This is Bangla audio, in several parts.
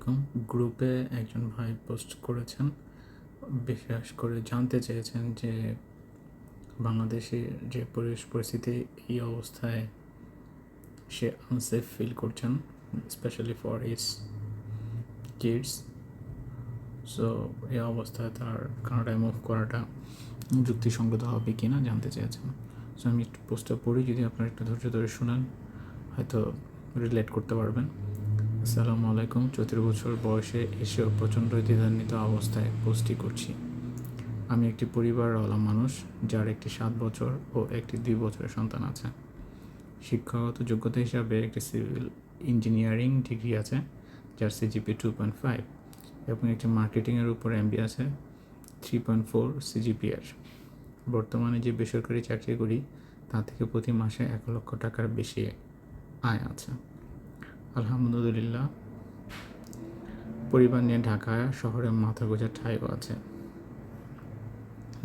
আলাইকুম গ্রুপে একজন ভাই পোস্ট করেছেন বিশেষ করে জানতে চেয়েছেন যে বাংলাদেশের যে পরিবেশ পরিস্থিতি, এই অবস্থায় সে আনসেফ ফিল করছেন specially for his kids so এই অবস্থায় তার কানাডায় মুভ করাটা যুক্তিসঙ্গত হবে কি না জানতে চেয়েছেন। সো আমি পোস্টটা পড়ি, যদি আপনারা একটু ধৈর্য ধরে শুনেন, হয়তো রিলেট করতে পারবেন। আসসালামু আলাইকুম। চৌত্রিশ বছর বয়সে এসেও প্রচণ্ড দ্বিধান্বিত অবস্থায় পোস্টটি করছি। আমি একটি পরিবারওয়ালা মানুষ, যার একটি সাত বছর ও একটি দুই বছরের সন্তান আছে। শিক্ষাগত যোগ্যতা হিসাবে একটি সিভিল ইঞ্জিনিয়ারিং ডিগ্রি আছে, যার সিজিপি টু পয়েন্ট ফাইভ এবং একটি মার্কেটিংয়ের উপর এমবি আছে থ্রি পয়েন্ট ফোর সিজিপিএর বর্তমানে যে বেসরকারি চাকরি করি তা থেকে প্রতি মাসে এক লক্ষ টাকার বেশি আয় আছে। আলহামদুলিল্লাহ। পরিবার নিয়ে ঢাকা শহরে মাথা গোজার ঠাইও আছে।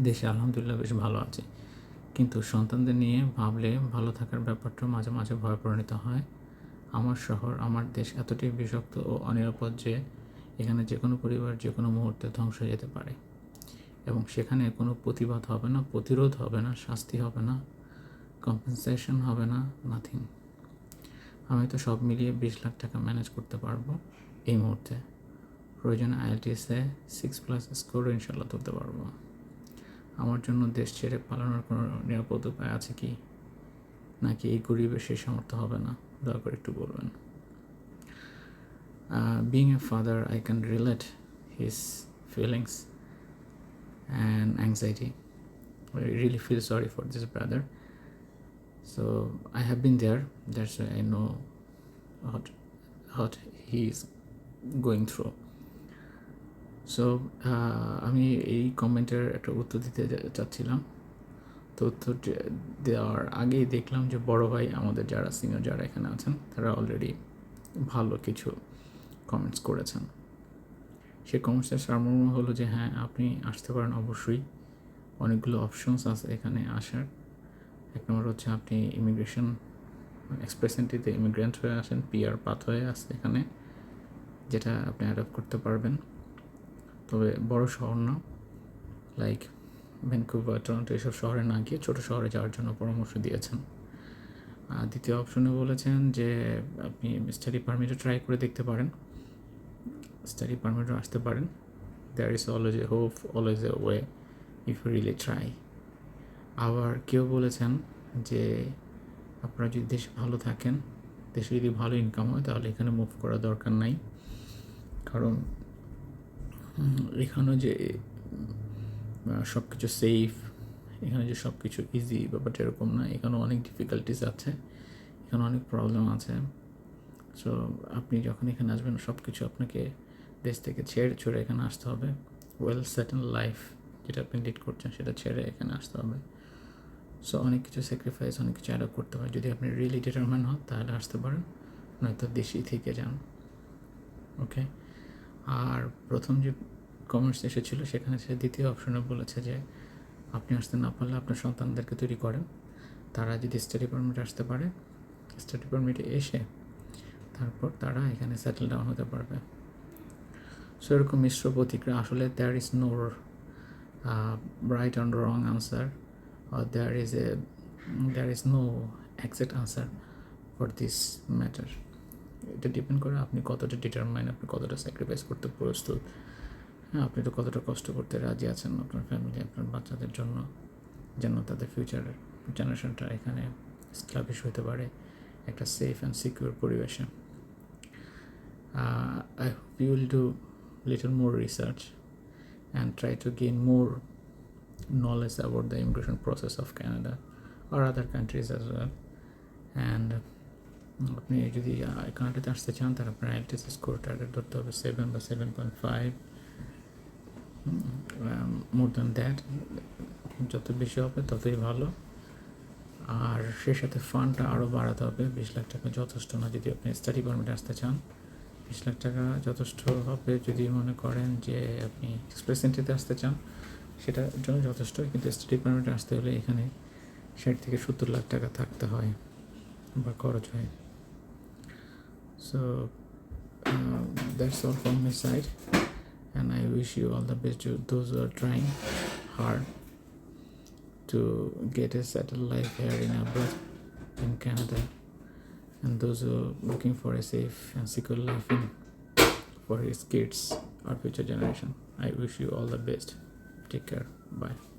দেশে আলহামদুলিল্লাহ বেশ ভালো আছে। কিন্তু সন্তানদের নিয়ে ভাবলে ভালো থাকার ব্যাপারটা মাঝে মাঝে ভয় পরিণত হয়। আমার শহর, আমার দেশ এতটাই বিষাক্ত ও অনিরাপদ যে এখানে যে কোনো পরিবার যে কোনো মুহূর্তে ধ্বংস হয়ে যেতে পারে। এবং সেখানে কোনো প্রতিবাদ হবে না, প্রতিরোধ হবে না, শাস্তি হবে না কম্পেনসেশন হবে না নাথিং আমি তো সব মিলিয়ে বিশ লাখ টাকা ম্যানেজ করতে পারব এই মুহূর্তে। প্রয়োজনে আইএলটিএসে সিক্স প্লাস স্কোর ইনশাল্লাহ তুলতে পারব। আমার জন্য দেশ ছেড়ে পালানোর কোনো নিরাপদ উপায় আছে কি? নাকি এই গরিবের সেই সামর্থ্য হবে না? দয়া করে একটু বলবেন। Being a father I can relate his feelings and anxiety I really feel sorry for this brother. So, I have been there. That's why I know what what he is going through. So আমি এই কমেন্টের একটা উত্তর দিতে চাচ্ছিলাম তো উত্তর দেওয়ার আগেই দেখলাম যে, বড় ভাই আমাদের যারা সিনিয়র যারা এখানে আছেন, তারা অলরেডি ভালো কিছু কমেন্টস করেছেন সেই কমেন্টসের সারমর্ম হলো যে হ্যাঁ আপনি আসতে পারেন অবশ্যই অনেকগুলো অপশনস আছে এখানে আসার এক নম্বর হচ্ছে আপনি ইমিগ্রেশন এক্সপ্রেস এন্ট্রিতে ইমিগ্রেন্ট হয়ে আসেন পিআর পাথ হয়ে আসে এখানে, যেটা আপনি অ্যাডাপ্ট করতে পারবেন। তবে বড় শহর না লাইক ভ্যানকুভার টরন্টো এসব শহরে না গিয়ে ছোটো শহরে যাওয়ার জন্য পরামর্শ দিয়েছেন। আর দ্বিতীয় অপশনে বলেছেন যে আপনি স্টাডি পারমিটও ট্রাই করে দেখতে পারেন। স্টাডি পারমিটও আসতে পারেন। There is always a hope always a way if you really try আবার কেউ বলেছেন যে, আপনারা যদি দেশে ভালো থাকেন, দেশে যদি ভালো ইনকাম হয়, তাহলে এখানে মুভ করার দরকার নাই। কারণ এখানেও যে সব কিছু সেফ এখানে যে সব কিছু ইজি ব্যাপারটা এরকম না। এখানেও অনেক ডিফিকাল্টিস আছে, এখানে অনেক প্রবলেম আছে। সো আপনি যখন এখানে আসবেন সব কিছু আপনাকে দেশ থেকে ছেড়ে, ছড়ে এখানে আসতে হবে। ওয়েল সেটেল লাইফ যেটা আপনি লিড করছেন সেটা ছেড়ে এখানে আসতে হবে। সো অনেক কিছু স্যাক্রিফাইস অনেক কিছু অ্যাডাপ্ট করতে হয়। যদি আপনি রিয়েলি ডিটারমেন্ট হন, তাহলে আসতে পারেন। নয়তো দেশেই থেকে যান। ওকে আর প্রথম যে কমার্স এসেছিল, সেখানে সে দ্বিতীয় অপশনে বলেছে যে, আপনি আসতে না পারলে আপনার সন্তানদেরকে তৈরি করেন। তারা যদি স্টাডি পারমিটে আসতে পারে স্টাডি পারমিটে এসে তারপর তারা এখানে সেটেল ডাউন হতে পারবে। সো এরকম মিশ্র প্রতিক্রিয়া, আসলে there is no right and wrong answer or there is a, there is no exact answer for this matter. এটা ডিপেন্ড করে আপনি কতটা ডিটারমাইন আপনি কতটা স্যাক্রিফাইস করতে প্রস্তুত হ্যাঁ আপনি তো কতটা কষ্ট করতে রাজি আছেন আপনার ফ্যামিলি আপনার বাচ্চাদের জন্য, যেন তাদের ফিউচারের জেনারেশনটা এখানে স্ক্লাবিশ হতে পারে একটা সেফ অ্যান্ড সিকিউর পরিবেশে। I hope you will do little more research and try to gain more knowledge about the immigration process of Canada or other countries as well. And আপনি যদি কানাডাতে আসতে চান তাহলে আপনার আইএলটিএস স্কোর টার্গেট ধরতে হবে সেভেন বা seven point five more than that যত বেশি হবে ততই ভালো। আর সেই সাথে ফান্ডটা আরও বাড়াতে হবে, বিশ লাখ টাকা যথেষ্ট না যদি আপনি স্টাডি পারমিটে আসতে চান। বিশ লাখ টাকা যথেষ্ট হবে যদি মনে করেন যে আপনি এক্সপ্রেস এন্ট্রিতে আসতে চান সেটার জন্য যথেষ্ট কিন্তু স্টাডি পারমিটে আসতে হলে এখানে ষাট থেকে সত্তর লাখ টাকা থাকতে হয় বা খরচ হয় so from my side and i wish you all the best to those who are trying hard to get a settled life here in abroad in canada and those who are looking for a safe and secure life in, for his kids or future generation. I wish you all the best. Take care. Bye